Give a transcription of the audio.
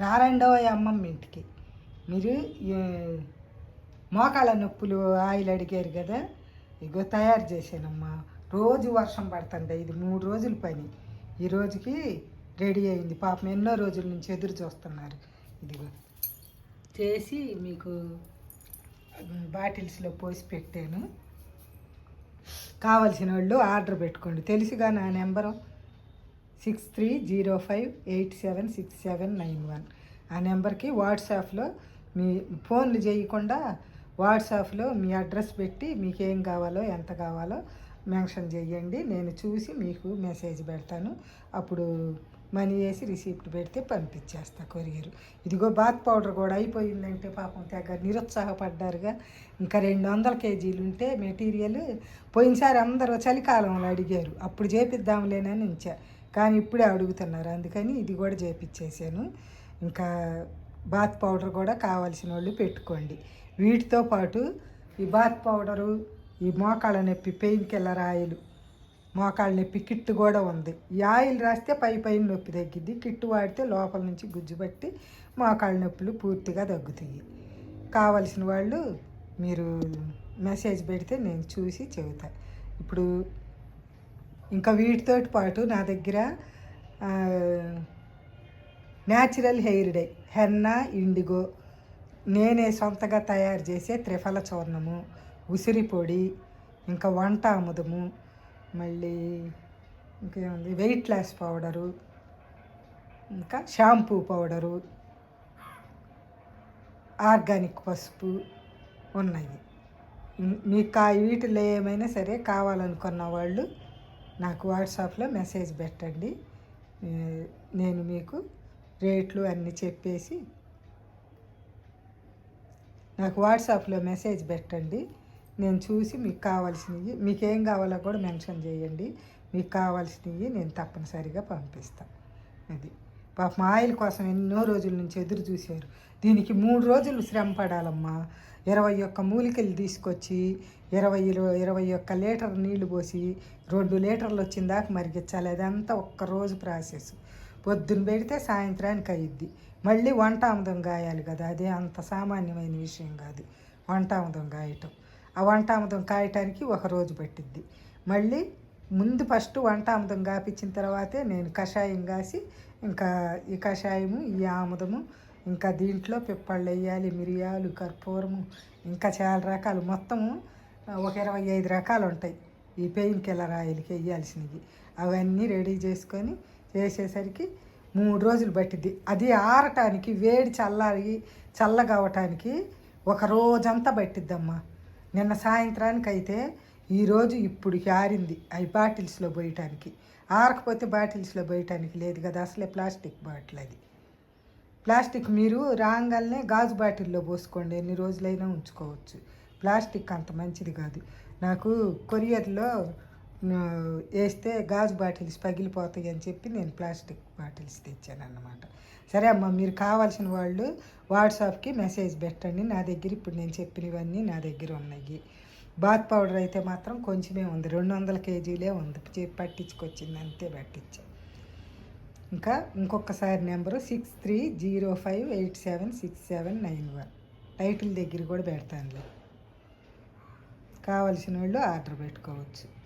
రారండో అమ్మమ్మ ఇంటికి. మీరు మోకాళ్ళ నొప్పులు ఆయిల్ అడిగారు కదా ఇగో తయారు చేశానమ్మా. రోజు వర్షం పడుతుంది ఇది మూడు రోజుల పని. ఈ రోజుకి రెడీ అయింది. పాపం ఎన్నో రోజుల నుంచి ఎదురు చూస్తున్నారు. ఇదిగో. చేసి మీకు బాటిల్స్లో పోసి పెట్టాను. కావలసిన వాళ్ళు ఆర్డర్ పెట్టుకోండి. తెలుసుగా నా number? Six three zero five eight seven six seven nine one. ఆ నెంబర్కి వాట్సాప్లో మీ ఫోన్లు చేయకుండా వాట్సాప్లో మీ అడ్రస్ పెట్టి మీకు ఏం కావాలో ఎంత కావాలో మెన్షన్ చేయండి నేను చూసి మీకు మెసేజ్ పెడతాను. అప్పుడు మనీ వేసి రిసీప్ట్ పెడితే పంపించేస్తా కొరియర్. ఇదిగో బాత్ పౌడర్ కూడా అయిపోయిందంటే పాపం తెగ నిరుత్సాహపడ్డారుగా. ఇంకా రెండు వందల కేజీలు ఉంటే మెటీరియల్ పోయినసారి అందరూ చలికాలంలో అడిగారు. అప్పుడు చేపిద్దాంలేనని ఉంచా. కానీ ఇప్పుడే అడుగుతున్నారు. అందుకని ఇది కూడా చేపించేసాను ఇంకా బాత్ పౌడర్ కూడా కావాల్సిన వాళ్ళు పెట్టుకోండి. వీటితో పాటు ఈ బాత్ పౌడరు ఈ మోకాళ్ళ నొప్పి పెయిన్ కిల్లర్ ఆయిల్ మోకాళ్ళ నొప్పి కిట్టు కూడా ఉంది. ఈ ఆయిల్ రాస్తే పై పైన నొప్పి తగ్గిద్ది. కిట్టు వాడితే లోపల నుంచి గుజ్జు పట్టి మోకాళ్ళ నొప్పులు పూర్తిగా తగ్గుతాయి. కావలసిన వాళ్ళు మీరు మెసేజ్ పెడితే నేను చూసి చెబుతా. ఇప్పుడు ఇంకా వీటితో పాటు నా దగ్గర natural hair dye henna indigo నేనే సొంతగా తయారు చేసే త్రిఫల చూర్ణము ఉసిరి పొడి ఇంకా వంట ఆముదము మళ్ళీ ఇంకేముంది వెయిట్ లాస్ పౌడరు ఇంకా షాంపూ పౌడరు ఆర్గానిక్ పసుపు ఉన్నాయి. మీకు ఆ వీటిలో ఏమైనా సరే కావాలనుకున్న వాళ్ళు నాకు వాట్సాప్లో మెసేజ్ పెట్టండి. నేను మీకు రేట్లు అన్నీ చెప్పేసి నాకు వాట్సాప్లో మెసేజ్ పెట్టండి. నేను చూసి మీకు కావాల్సినవి మీకు ఏం కావాలో కూడా మెన్షన్ చేయండి. మీకు కావాల్సినవి నేను తప్పనిసరిగా పంపిస్తాను అది. పాపం ఆయిల్ కోసం ఎన్నో రోజుల నుంచి ఎదురు చూశారు. దీనికి మూడు రోజులు శ్రమ పడాలమ్మా. ఇరవై ఒక్క మూలికలు తీసుకొచ్చి ఇరవై ఇరవై ఇరవై ఒక్క లీటర్ నీళ్ళు పోసి రెండు లీటర్లు వచ్చిన దాకా మరిగించాలి. అదంతా ఒక్క రోజు ప్రాసెస్. పొద్దున్న పెడితే సాయంత్రానికి అయ్యిద్ది మళ్ళీ వంట ఆముదం గాయాలి కదా. అదే అంత సామాన్యమైన విషయం కాదు. వంట ఆముదం కాయటం. ఆ వంట ఆముదం కాయటానికి ఒక రోజు పట్టిద్ది. మళ్ళీ ముందు ఫస్ట్ వంట ఆముదం కాపించిన తర్వాతే నేను కషాయం కాసి ఇంకా ఈ కషాయము ఈ ఆముదము ఇంకా దీంట్లో పిప్పళ్ళు వేయాలి మిరియాలు కర్పూరము ఇంకా చాలా రకాలు. మొత్తము ఒక ఇరవై ఐదు రకాలు ఉంటాయి. ఈ పెయిన్ కిల్లర్ ఆయిల్కి వేయాల్సినవి. అవన్నీ రెడీ చేసుకొని చేసేసరికి మూడు రోజులు పట్టిద్ది. అది ఆరటానికి వేడి చల్లారి చల్లగా అవటానికి ఒక రోజంతా పట్టిద్దమ్మా. నిన్న సాయంత్రానికి అయితే ఈరోజు ఇప్పుడు ఆరింది అవి బాటిల్స్లో పోయటానికి ఆరకపోతే బాటిల్స్లో పోయటానికి లేదు కదా అసలే ప్లాస్టిక్ బాటిల్ అది. ప్లాస్టిక్ మీరు రాగానే గాజు బాటిల్లో పోసుకోండి ఎన్ని రోజులైనా ఉంచుకోవచ్చు. ప్లాస్టిక్ అంత మంచిది కాదు. నాకు కొరియర్లో వేస్తే గాజు బాటిల్స్ పగిలిపోతాయి అని చెప్పి నేను ప్లాస్టిక్ బాటిల్స్ తెచ్చాను అన్నమాట సరే అమ్మ మీరు కావాల్సిన వాళ్ళు వాట్సాప్కి మెసేజ్ పెట్టండి. నా దగ్గర ఇప్పుడు నేను చెప్పినవన్నీ నా దగ్గర ఉన్నాయి. బాత్ పౌడర్ అయితే మాత్రం కొంచెమే ఉంది. రెండు వందల కేజీలే ఉంది. పట్టించుకొచ్చింది. అంతే పట్టించా. ఇంకా ఇంకొకసారి number six three zero five eight seven six seven nine one. Title దగ్గర కూడా పెడతానులే. కావలసిన వాళ్ళు ఆర్డర్ పెట్టుకోవచ్చు.